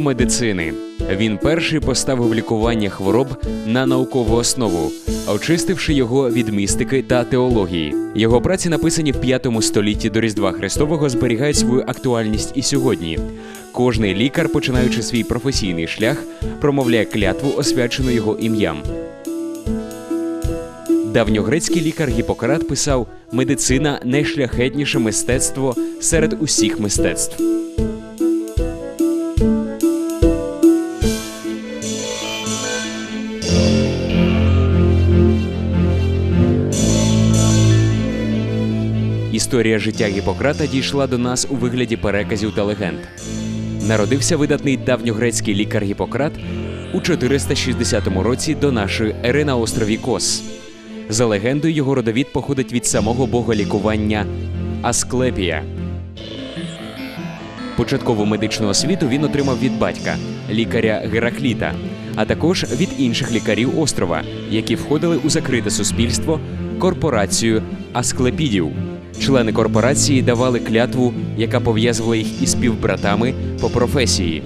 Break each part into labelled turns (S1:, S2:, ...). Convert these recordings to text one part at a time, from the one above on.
S1: медицини. Він перший поставив лікування хвороб на наукову основу, очистивши його від містики та теології. Його праці, написані в 5 столітті до Різдва Христового, зберігають свою актуальність і сьогодні. Кожний лікар, починаючи свій професійний шлях, промовляє клятву, освячену його ім'ям. Давньогрецький лікар Гіппократ писав: медицина найшляхетніше мистецтво серед усіх мистецтв. Історія життя Гіппократа дійшла до нас у вигляді переказів та легенд. Народився видатний давньогрецький лікар Гіппократ у 460 році до нашої ери на острові Кос. За легендою, його родовід походить від самого бога лікування Асклепія. Початкову медичну освіту він отримав від батька, лікаря Геракліта, а також від інших лікарів острова, які входили у закрите суспільство корпорацію Асклепідів. Члени корпорації давали клятву, яка пов'язувала їх із співбратами по професії.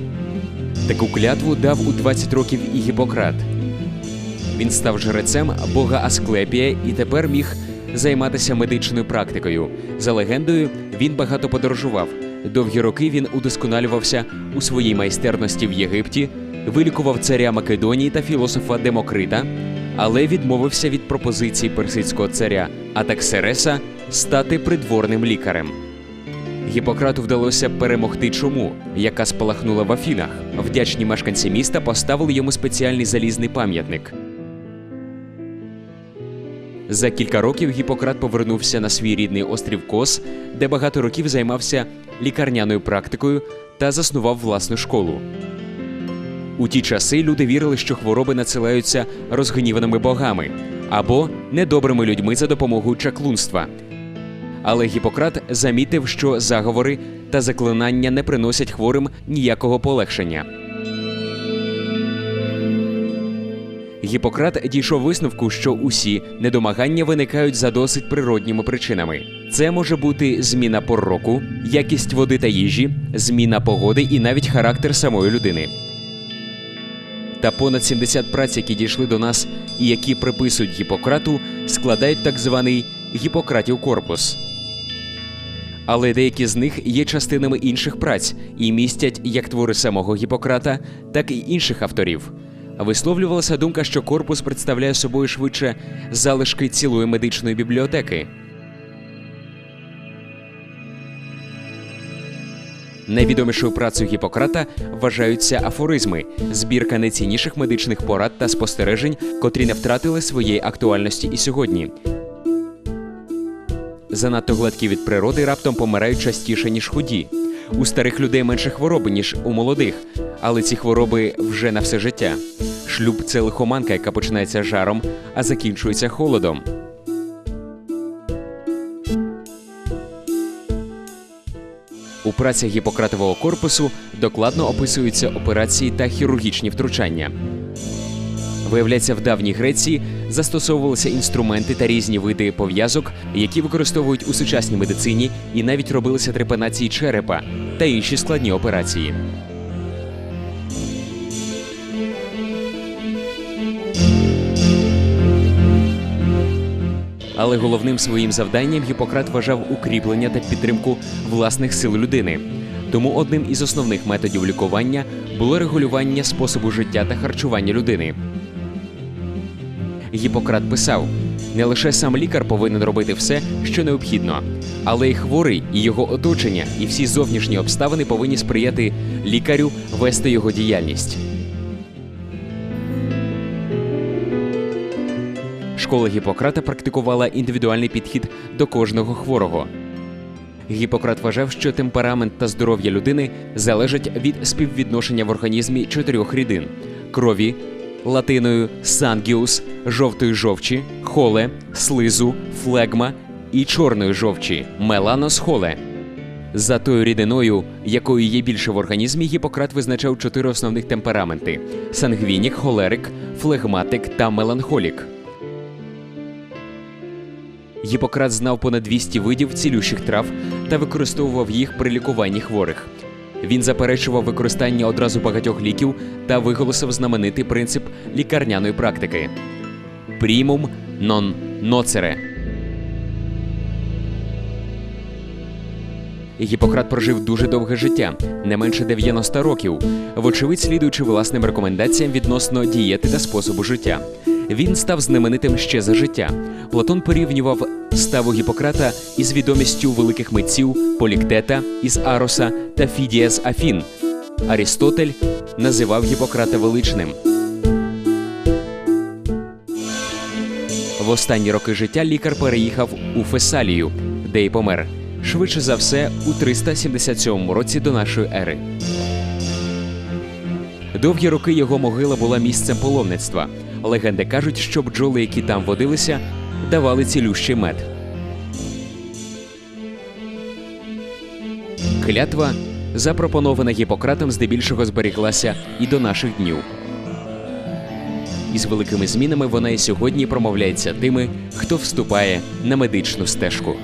S1: Таку клятву дав у 20 років і Гіппократ. Він став жрецем бога Асклепія і тепер міг займатися медичною практикою. За легендою, він багато подорожував. Довгі роки він удосконалювався у своїй майстерності в Єгипті, вилікував царя Македонії та філософа Демокрита, але відмовився від пропозиції персидського царя Атаксереса стати придворним лікарем. Гіппократу вдалося перемогти чуму, яка спалахнула в Афінах. Вдячні мешканці міста поставили йому спеціальний залізний пам'ятник. За кілька років Гіппократ повернувся на свій рідний острів Кос, де багато років займався лікарняною практикою та заснував власну школу. У ті часи люди вірили, що хвороби надсилаються розгніваними богами або недобрими людьми за допомогою чаклунства. Але Гіппократ замітив, що заговори та заклинання не приносять хворим ніякого полегшення. Гіппократ дійшов висновку, що усі недомагання виникають за досить природніми причинами. Це може бути зміна пор року, якість води та їжі, зміна погоди і навіть характер самої людини. Та понад 70 праць, які дійшли до нас і які приписують Гіппократу, складають так званий Гіппократів корпус. Але деякі з них є частинами інших праць і містять як твори самого Гіппократа, так і інших авторів. Висловлювалася думка, що корпус представляє собою швидше залишки цілої медичної бібліотеки. Найвідомішою працею Гіппократа вважаються афоризми, збірка найцінніших медичних порад та спостережень, котрі не втратили своєї актуальності і сьогодні. Занадто гладкі від природи раптом помирають частіше, ніж худі. У старих людей менше хвороби, ніж у молодих, але ці хвороби вже на все життя. Шлюб це лихоманка, яка починається жаром, а закінчується холодом. У працях Гіппократового корпусу докладно описуються операції та хірургічні втручання. Виявляється, в давній Греції застосовувалися інструменти та різні види пов'язок, які використовують у сучасній медицині, і навіть робилися трепанації черепа та інші складні операції. Але головним своїм завданням Гіппократ вважав укріплення та підтримку власних сил людини. Тому одним із основних методів лікування було регулювання способу життя та харчування людини. Гіппократ писав: не лише сам лікар повинен робити все, що необхідно, але й хворий, і його оточення, і всі зовнішні обставини повинні сприяти лікарю вести його діяльність. Школа Гіппократа практикувала індивідуальний підхід до кожного хворого. Гіппократ вважав, що темперамент та здоров'я людини залежать від співвідношення в організмі чотирьох рідин: крові, латиною сангіус, жовтої жовчі, холе, слизу, флегма і чорної жовчі меланос холе. За тою рідиною, якою є більше в організмі, Гіппократ визначав чотири основних темпераменти: сангвінік, холерик, флегматик та меланхолік. Гіппократ знав понад 200 видів цілющих трав та використовував їх при лікуванні хворих. Він заперечував використання одразу багатьох ліків та виголосив знаменитий принцип лікарняної практики примум нон ноцере. Гіппократ прожив дуже довге життя, не менше 90 років, вочевидь слідуючи власним рекомендаціям відносно дієти та способу життя. Він став знаменитим ще за життя. Платон порівнював ставу Гіппократа із відомістю великих митців Поліктета із Ароса та Фідія з Афін. Арістотель називав Гіппократа величним. В останні роки життя лікар переїхав у Фесалію, де й помер. Швидше за все, у 377 році до нашої ери. Довгі роки його могила була місцем паломництва. Легенди кажуть, що бджоли, які там водилися, давали цілющий мед. Клятва, запропонована Гіппократом, здебільшого зберіглася і до наших днів. Із великими змінами вона і сьогодні промовляється тими, хто вступає на медичну стежку.